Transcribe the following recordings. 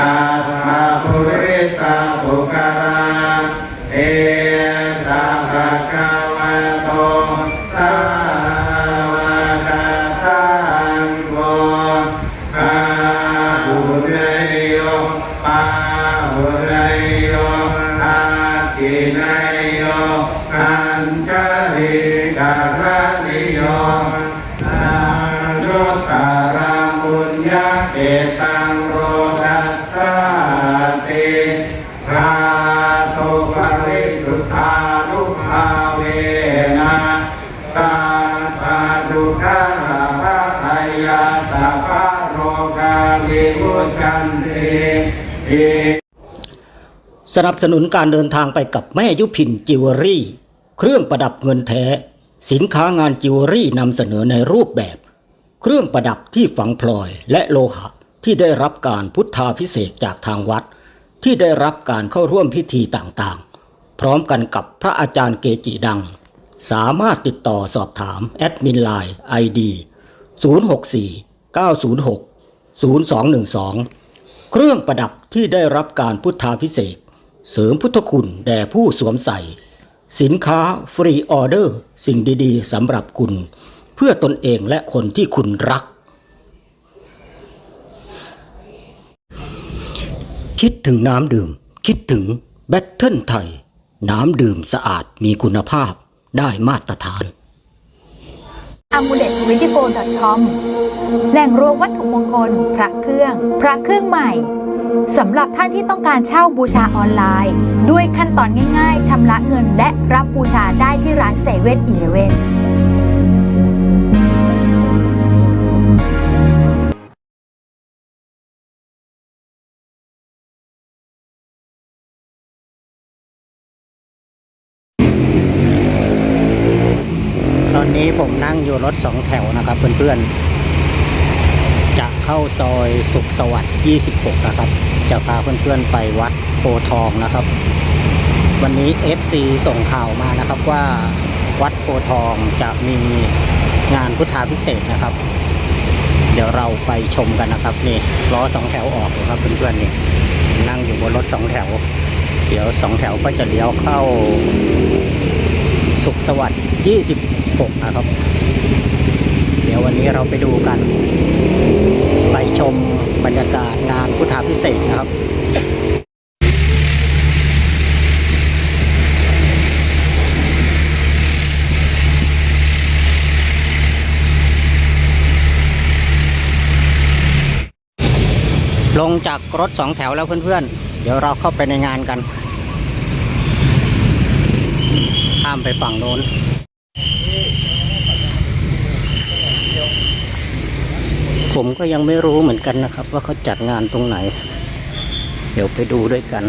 อาภาภุริสาภุการาเอ สนับสนุนการเดินทางไปกับแม่ยุพินจิวเวลรี่ เครื่องประดับเงินแท้ สินค้างานจิวเวลรี่นำเสนอในรูปแบบ เครื่องประดับที่ฝังพลอยและโลหะที่ได้รับการพุทธาพิเศษจากทางวัด ที่ได้รับการเข้าร่วมพิธีต่างๆ พร้อมกันกับพระอาจารย์เกจิดัง สามารถติดต่อสอบถามแอดมินไลน์ ID 064 906 0212 เครื่องประดับที่ได้รับการพุทธาพิเศษ เสริมพุทธคุณแด่ผู้สวมใส่ สินค้าฟรีออเดอร์ สิ่งดีๆสำหรับคุณ เพื่อตนเองและคนที่คุณรัก คิดถึงน้ำดื่ม คิดถึงแบตเทิลไทย น้ำดื่มสะอาดมีคุณภาพได้มาตรฐาน a m u l e t 2 4 com แหล่งรวมวัตถุมงคล พระเครื่อง พระเครื่องใหม่ สำหรับท่านที่ต้องการเช่าบูชาออนไลน์ ด้วยขั้นตอนง่ายๆชำระเงินและรับบูชาได้ที่ร้านเซเว่นอีเลเว่นตอนนี้ผมนั่งอยู่รถสองแถวนะครับเพื่อนๆ เข้าซอยสุขสวัสดิ์ 26 นะครับ จะพาเพื่อนๆไปวัดโพทองนะครับ วันนี้ FC ส่งข่าวมานะครับว่าวัดโพทองจะมีงานพุทธาพิเศษนะครับ เดี๋ยวเราไปชมกันนะครับนี่ล้อสองแถวออกนะครับเพื่อนๆนี่นั่งอยู่บนรถสองแถว เดี๋ยวสองแถวก็จะเลี้ยวเข้าสุขสวัสดิ์ 26 นะครับ เดี๋ยววันนี้เราไปดูกัน ชมบรรยากาศงานพุทธาพิเศษนะครับลงจากรถสองแถวแล้วเพื่อนๆ เดี๋ยวเราเข้าไปในงานกัน ข้ามไปฝั่งโน้น ผมก็ยังไม่รู้เหมือนกันนะครับ ว่าเขาจัดงานตรงไหน เดี๋ยวไปดูด้วยกัน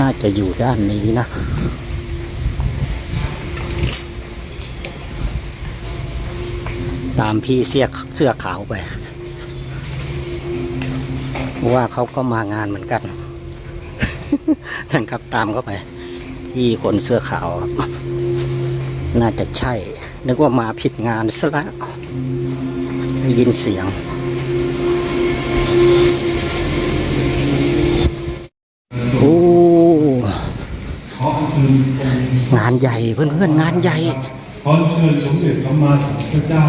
น่าจะอยู่ด้านนี้นะตามพี่เสื้อเสื้อขาวไป ว่าเขาก็มางานเหมือนกันนั่นครับตามเข้าไป พี่คนเสื้อขาวครับน่าจะใช่ นึกว่ามาผิดงานซะแล้วได้ยินเสียง โอ้ งานใหญ่เพื่อนๆ งานใหญ่ขอเชิญสมเด็จสัมมาสัมพุทธเจ้า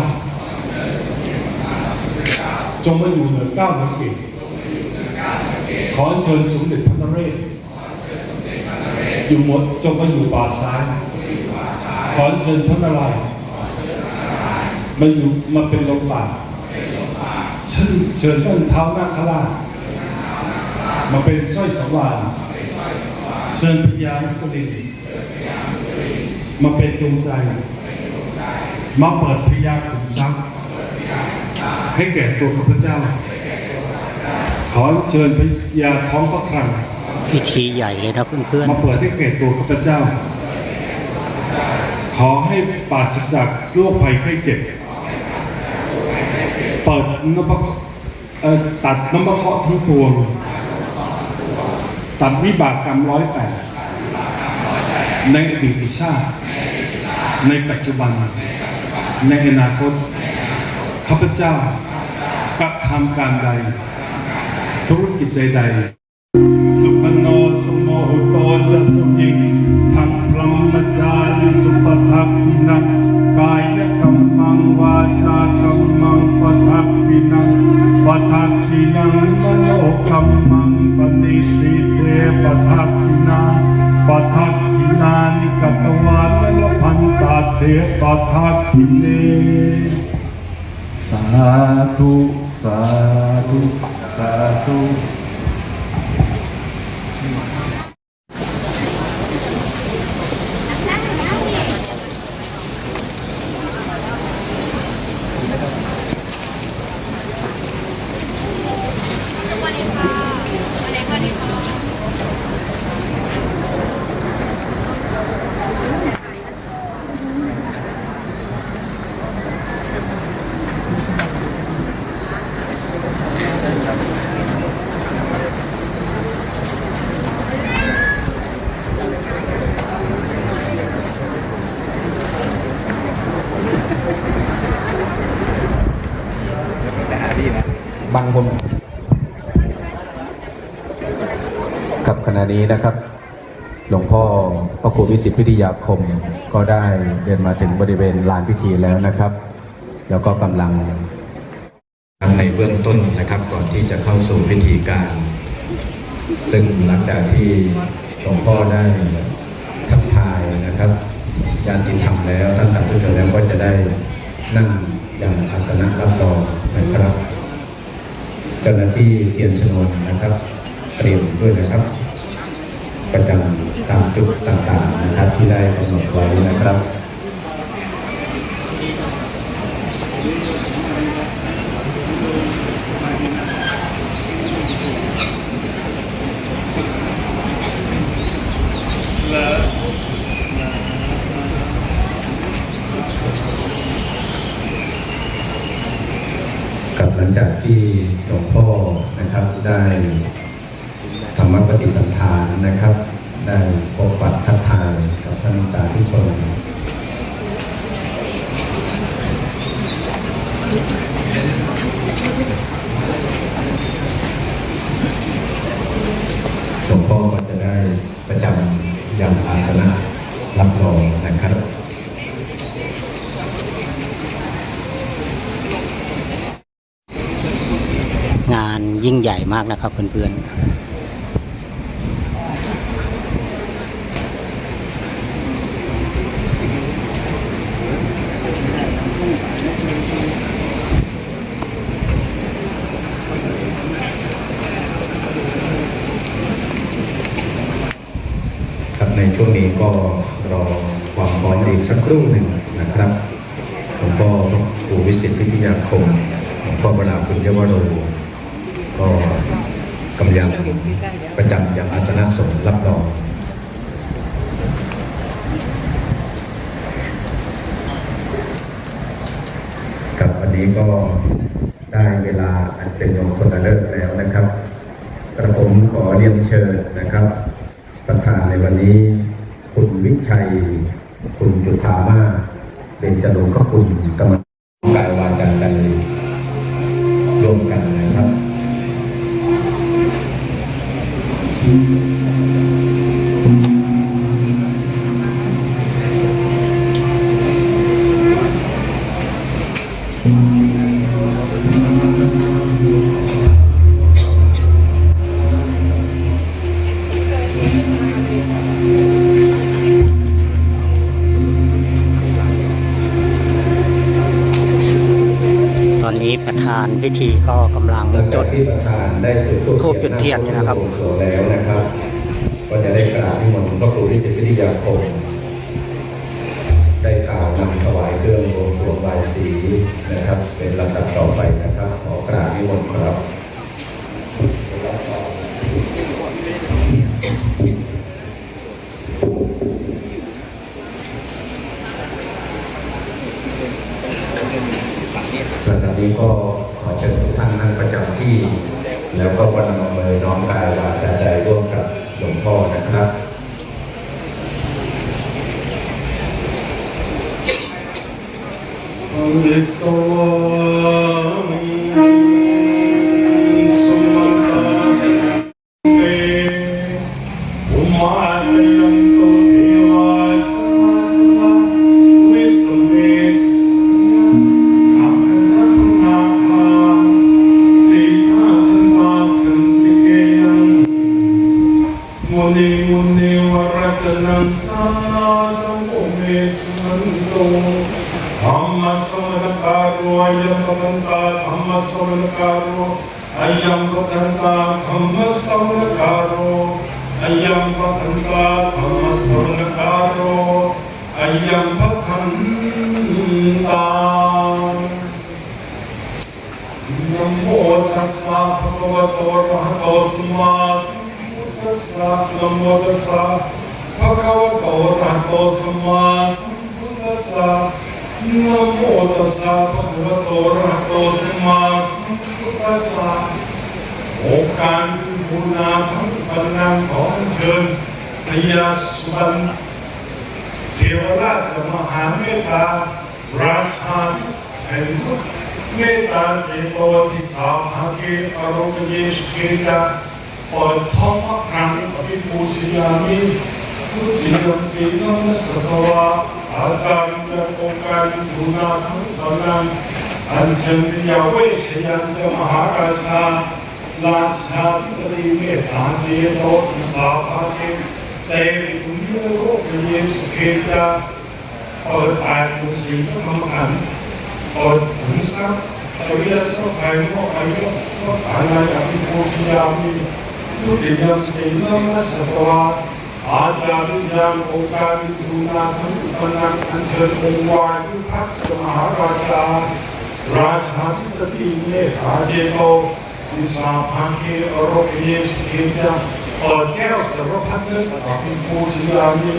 จงมาอยู่เหนือเก้าเหนือเกศ ขอเชิญสมเด็จพระนเรศอยู่หมดจงมาอยู่ป่าซ้ายขอเชิญพระนารายณ์มาอยู่มาเป็นลมป่าเชิญเชิญต้นเท้านาคราชมาเป็นสร้อยสว่านเชิญพญานุกรินมาเป็นดวงใจ มาเปิดพยาขุมทรัพย์ให้แก่ตัวข้าพเจ้า ขอเชิญพยาท้องพระครังพิธีใหญ่เลยนะเพื่อนมาเปิดให้แก่ตัวข้าพเจ้า ขอให้ปราศจากโรคภัยไข้เจ็บ เปิดนพเคราะห์เอ่อตัดน้ำมะเคราะห์ทั้งปวง ตัดวิบากกรรมร้อยแปดในอดีตชาติในปัจจุบัน ในอนาคตข้าพเจ้ากระทำการใด ธุรกิจใดๆ สุขโนสุโหุโตจะสุขิงทังพรหมจาริสุปทัพพินังกายกรรมังวาจากรรมังปทัพพินังปทัพพินังมโนกรรมังปณิสิเตปทัพพินังปทัพพินานิกตวานลพันตาเทปทัพพิเนสาธุสาธุ สาธุ บางคนครับข ณนี้นะครับหลวงพ่อพระครูวิสิทธิพิทยาคมก็ได้เดินมาถึงบริเวณลานพิธีแล้วนะครับ แล้วก็กำลังในเบื้องต้นนะครับก่อนที่จะเข้าสู่พิธีการ ซึ่งหลังจากที่หลวงพ่อได้ทักทายนะครับญาติธรรมแล้วท่านสาธุชนแล้วก็จะได้นั่งอย่างอาสนะรับรองนะครับ เจ้าหน้าที่เทียนชนวนนะครับ เตรียมด้วยนะครับ ประจำตามจุดต่างๆนะครับที่ได้กำหนดไว้นะครับกับหลังจากที่หลวงพ่อนะครับได้ รรมปฏิสันทานนะครับ ได้พบปะทักทายกับท่านสาธุชนหลวงพ่อก็จะได้ประจำยังอาสนะรับรองนะครับงานยิ่งใหญ่มากนะครับเพื่อนๆ ครับในช่วงนี้ก็รอความพร้อมอีกสักครู่หนึ่งนะครับหลวงพ่อ ครูวิสิทธิพิทยาคมหลวงพ่อประดาปุญญวโรก็กำลังประจำอย่างอาสนะสงฆ์รับรองกับวันนี้ก็ได้เวลาอันเป็นมงคลเลิกแล้วนะครับกระผมขอเรียนเชิญนะครับ ประธานในวันนี้ คุณวิชัย คุณจุธามาเป็นจรงขคุณกรรม พิธีก็กำลังหลังจจากดที่ประธานได้จุดธูปธูปจุดเทียนเนี่ยนะครับหาพวงแล้วนะครับ ก็จะได้กราบนิมนต์พระครูวิสิทธิวิทยาคม ได้กล่าวนำถวายเครื่องบวงสรวงบายสีนะครับ เป็นลำดับต่อไปนะครับ ขอกราบนิมนต์ครับลำดับนี้ก็ขอเชิญทุกท่านนั่งประจำที่ แล้วก็วันมือน้อมกายวาจาใจร่วมกับหลวงพ่อนะครับ ตานะโมตัสสะภะคะวะโตอะระหะโตสัมมาสัมพุทธัสสะนะโมตัสสะภะคะวะโตอะระหะโตสัมมาสัมพุทธัสสะนะโมตัสสะภะคะวะโตอะระหะโตสัมมาสัมพุทธัสสะโอการบุญนาทั้งปัญญาของเชิญพยาสุวรรณเทวราชมหาเมตตา ราชาที่แห่งพุทธเมตตาเจโตที่สาวหาเกอารมณ์ เยสุเกจาเปิดท้องพระครั้งอภิปูชยามิทุติยมปีนัมสตวะอาจารย์องค์กอันอัญเชิญยาเวชยันจะมหาราชาราชาธิบดีเมตตาเจโตที่สาวหาเกแต่ถุงที่โลกเยสุกจะเดตายกุศิลธรรมขันธ์เปิดถุงซับอริยสัพพายโมอภิโพธิยามิทุติยมเอนมัสสตวะอาจาริยังโอกาลิทุนาทั้งปนังอัญเชิญองค์วายุพักสมหาราชา ราชาธิปดีเมธาเจโตทิสาพังเคอโรเยสเกจะเปิดแก้วสารพัดนึกอภิปูชยามิ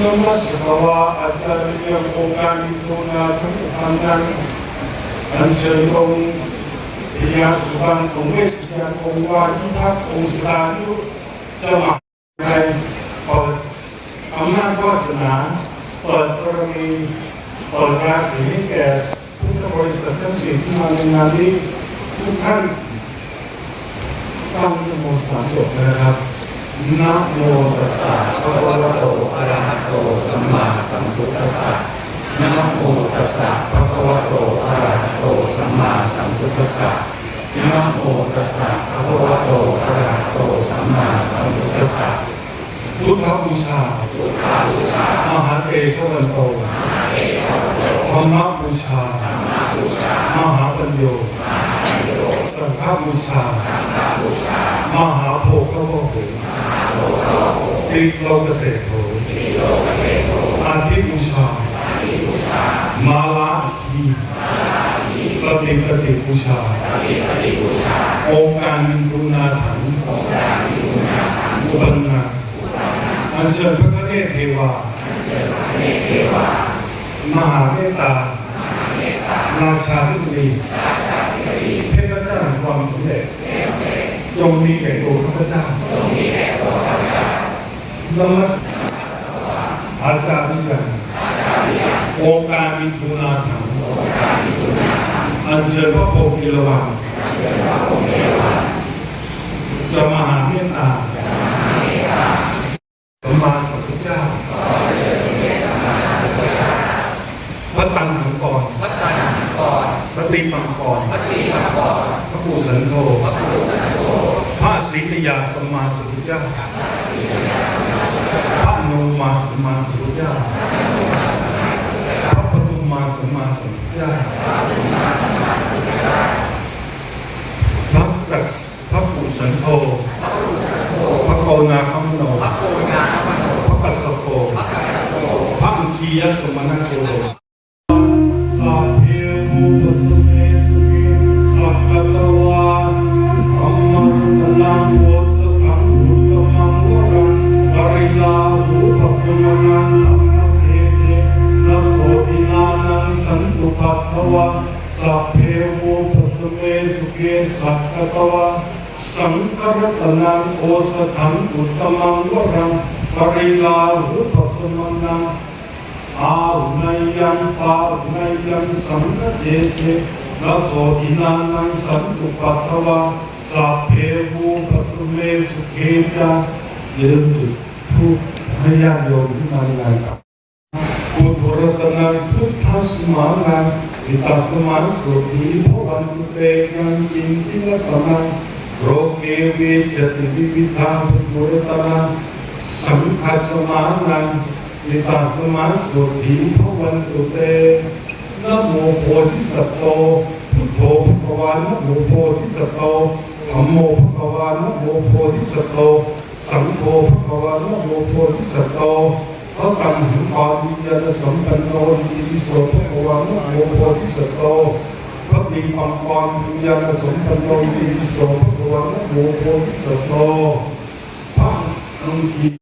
นมัสภาวะอาจารย์ยังองค์การมิตุนาทั้งพันนั้นอันเชิญองค์พยาสุวรรณองค์เวสยานองค์วายุพักองค์สานุเจ้าหมาในเปิดอำนาจวาสนาเปิดบารมีเปิดราศีแก่พุทธบริษัททั้งสี่ที่มาในงานนี้ทุกท่านตั้งนะโมสามจบนะครับ นะโมตัสสะภะคะวะโตอะระหะโตสัมมาสัมพุทธัสสะนะโมตัสสะภะคะวะโตอะระหะโตสัมมาสัมพุทธัสสะนะโมตัสสะภะคะวะโตอะระหะโตสัมมาสัมพุทธัสสะพุทธบูชามหาเตชะวันโตธรรมบูชามหาปัญโยสังฆบูชามหาโภคโมโห ติโลกเศรษโถอาทิบูชา มาลาคีปฏิปฏิบูชาองค์การมินทุนาถังอุปันนาอัญเชิญพระเนตรเทวามหาเมตตาราชาธิบดีเทพเจ้าแห่งความสำเร็จจงมีแก่ตัวข้าพเจ้า นมัสอาจารย์นิรันดร์องการมิถุนาถังอัญเชิญพระโพธิระวังจะมหาเมตตาสมาสัมพุทธเจ้าพระตันถังกรพระตันถังกรพระตีปังกรพระตีปังกร พระปู่สันโธพระปู่สันโธพระศรีนยาสมมาสัมพุทธเจ้า พระนงมาสมมาสัมพุทธเจ้า พระปทุมมาสมมาสัมพุทธเจ้า พระกัสพระปู่สันโธพระโกนาคมโนพระโกนาคมโนพระกัสสโภพระกัสสโภพระอังคียสมณโค ตุปัตถวะสัพเพมุตสเมสุขิสัพพะตวาสังฆรัตนังโอสถังอุตมังวรังปริลาหูปัสมนังอาหุนยัมปาหุนยัมสังฆเจเจนะโสตินานังสันตุปัตวาสัพเพภูปัสเมสุเกจาอย่าลืมจุดทูปให้ญาติโยมที่มาในงานกับปุถุรตนังพุทธสมานัง อิตัสมาสุขีภวันตุเตนังอินทิรัตนังโรเกวิจติวิวิธาภุมุรตนังสังฆสมานังนิตาสมาสุถีพวันตุเตนะโมโพธิสัตโตพุทโธภควานะโมโพธิสัตโตธัมโมภควานะโมโพธิสัตโต สังโฆภควานะโมโพธิสัตโตพระตัมหังปาวิญญาณสัมปันโนอิติโสภควานะโมโพธิสัตว์โต ปีปังปอนยังสมปันโนอิโสภวานะโมโพธิสัตว์โตพระอังคีตั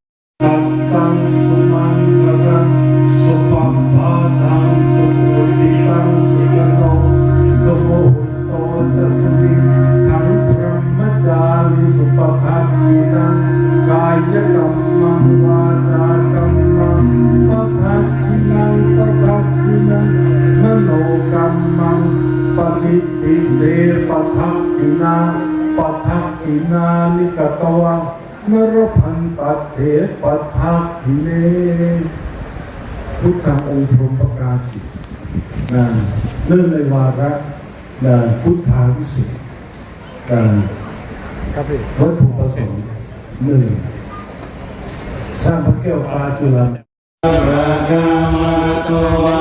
นานิกตวังนรพันตัดเถปัฏฐาทิเนพุทธังองค์พรหมประกาศินะเนื่องในวาระนะพุทธาวิสุทธิ์นะวัตถุประสงค์หนึ่งสร้างพระแก้วฟ้าจุฬาพระกามโตอะ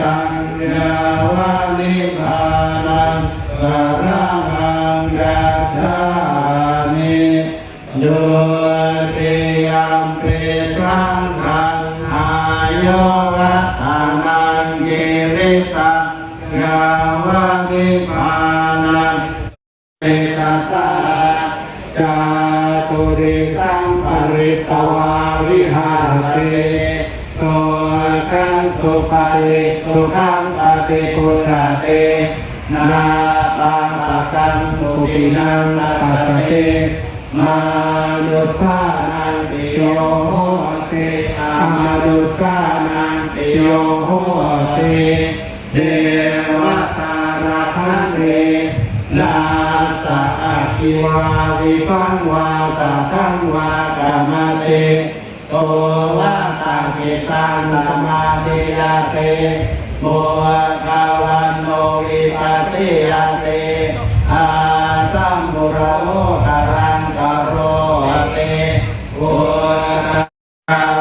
ตังยาวา สุขังปฏิพุทธะเตนาปังปะกังสุปินังปัสสะเตมานุสานันติโยโหติอามานุสานันติโยโหติเดวตาราคันเตนาสะอาคิวาวิฟังวาสัทังวากามเตโตวะ ตังกิตังสมาธิยาเตโมกาวันโนวิปัสสิยาเตอาสัมบุระโอคารังกโรเตโอตภา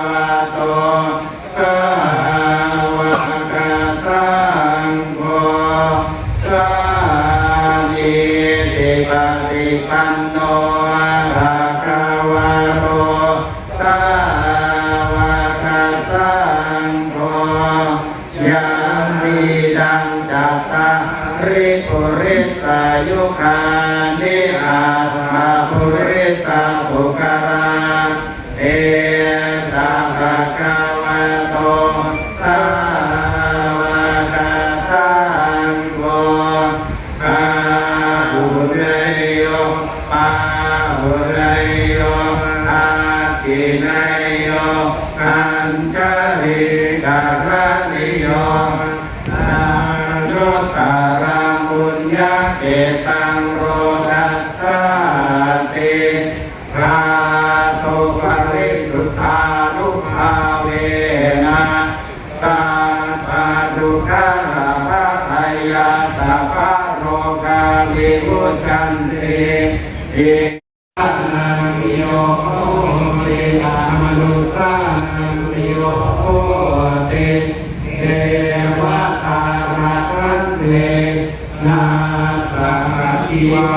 วา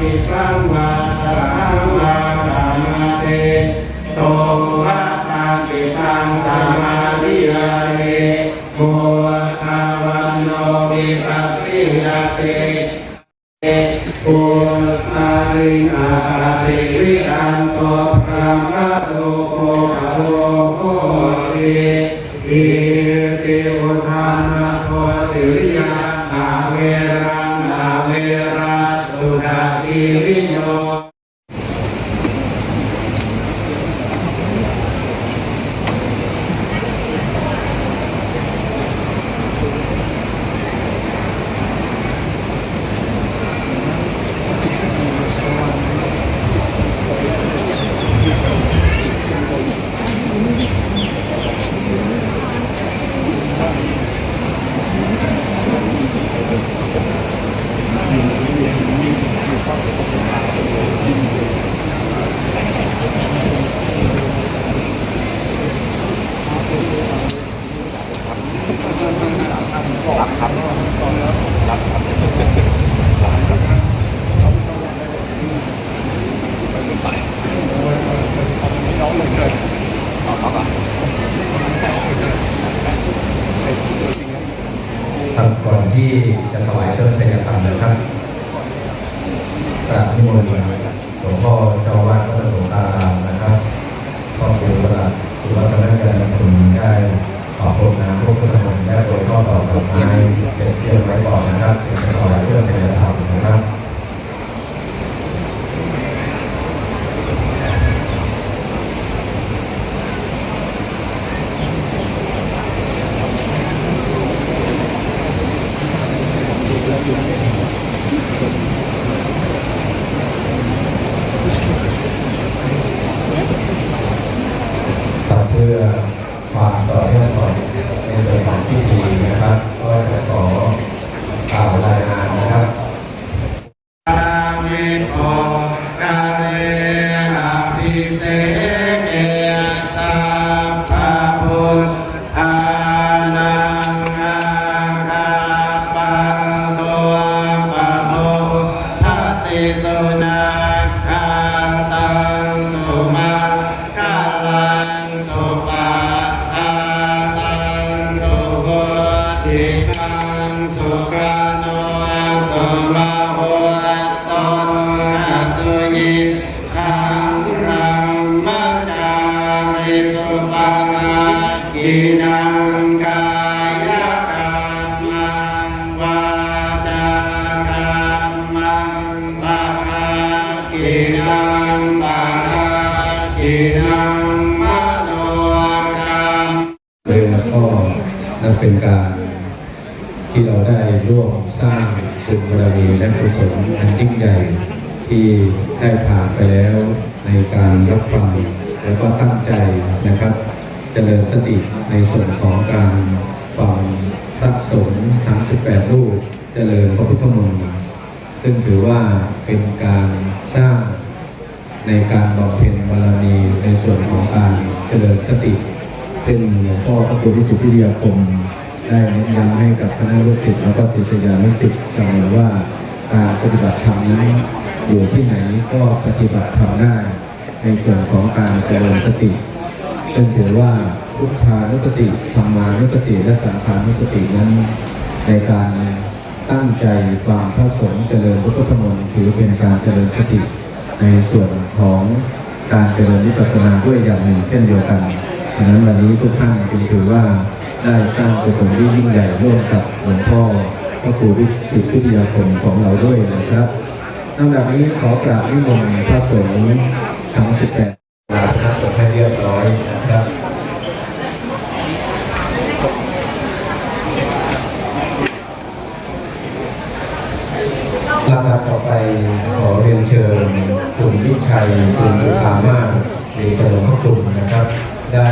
ริสังวา ได้ผ่านไปแล้วในการรับฟังแล้วก็ตั้งใจนะครับ เจริญสติในส่วนของการฟังพระสงฆ์ทั้ง 18 รูป เจริญพระพุทธมนต์ซึ่งถือว่าเป็นการสร้างในการบำเพ็ญบารมีในส่วนของการเจริญสติซึ่งหลวงพ่อพระครูวิสุทธิยาคมได้เน้นย้ำให้กับคณะลูกศิษย์แล้วก็ศิษยานุศิษย์เสมอว่าการปฏิบัติธรรมนั้น อยู่ที่ไหนก็ปฏิบัติธรรมได้ ในส่วนของการเจริญสติซึ่งถือว่าพุทธานุสติธรรมานุสติ และสังขานุสตินั้น ในการตั้งใจฟังพระสงฆ์เจริญพุทธมนต์ถือเป็นการเจริญสติ ในส่วนของการเจริญวิปัสสนาด้วยอย่างหนึ่งเช่นเดียวกันฉะนั้นวันนี้ทุกท่านจึงถือว่าได้สร้างกุศลที่ยิ่งใหญ่ร่วมกับหลวงพ่อพระครูวิสิทธิวิทยาคมของเราด้วยนะครับ ลำดับนี้ขอกราบนิมนต์พระสงฆ์ทั้ง18ลาพระสงฆ์ให้เรียบร้อยนะครับลำดับต่อไปขอเรียนเชิญคุณวิชัยคุณบุภามาศเอกหลวงพ่อคุณนะครับ ได้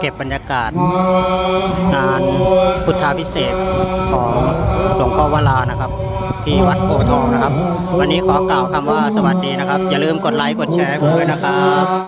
เก็บบรรยากาศ งานพุทธาพิเศษของหลวงพ่อวลานะครับ ที่วัดโพธิ์ทองนะครับ วันนี้ขอกล่าวคำว่าสวัสดีนะครับ อย่าลืมกดไลค์กดแชร์ผมด้วยนะครับ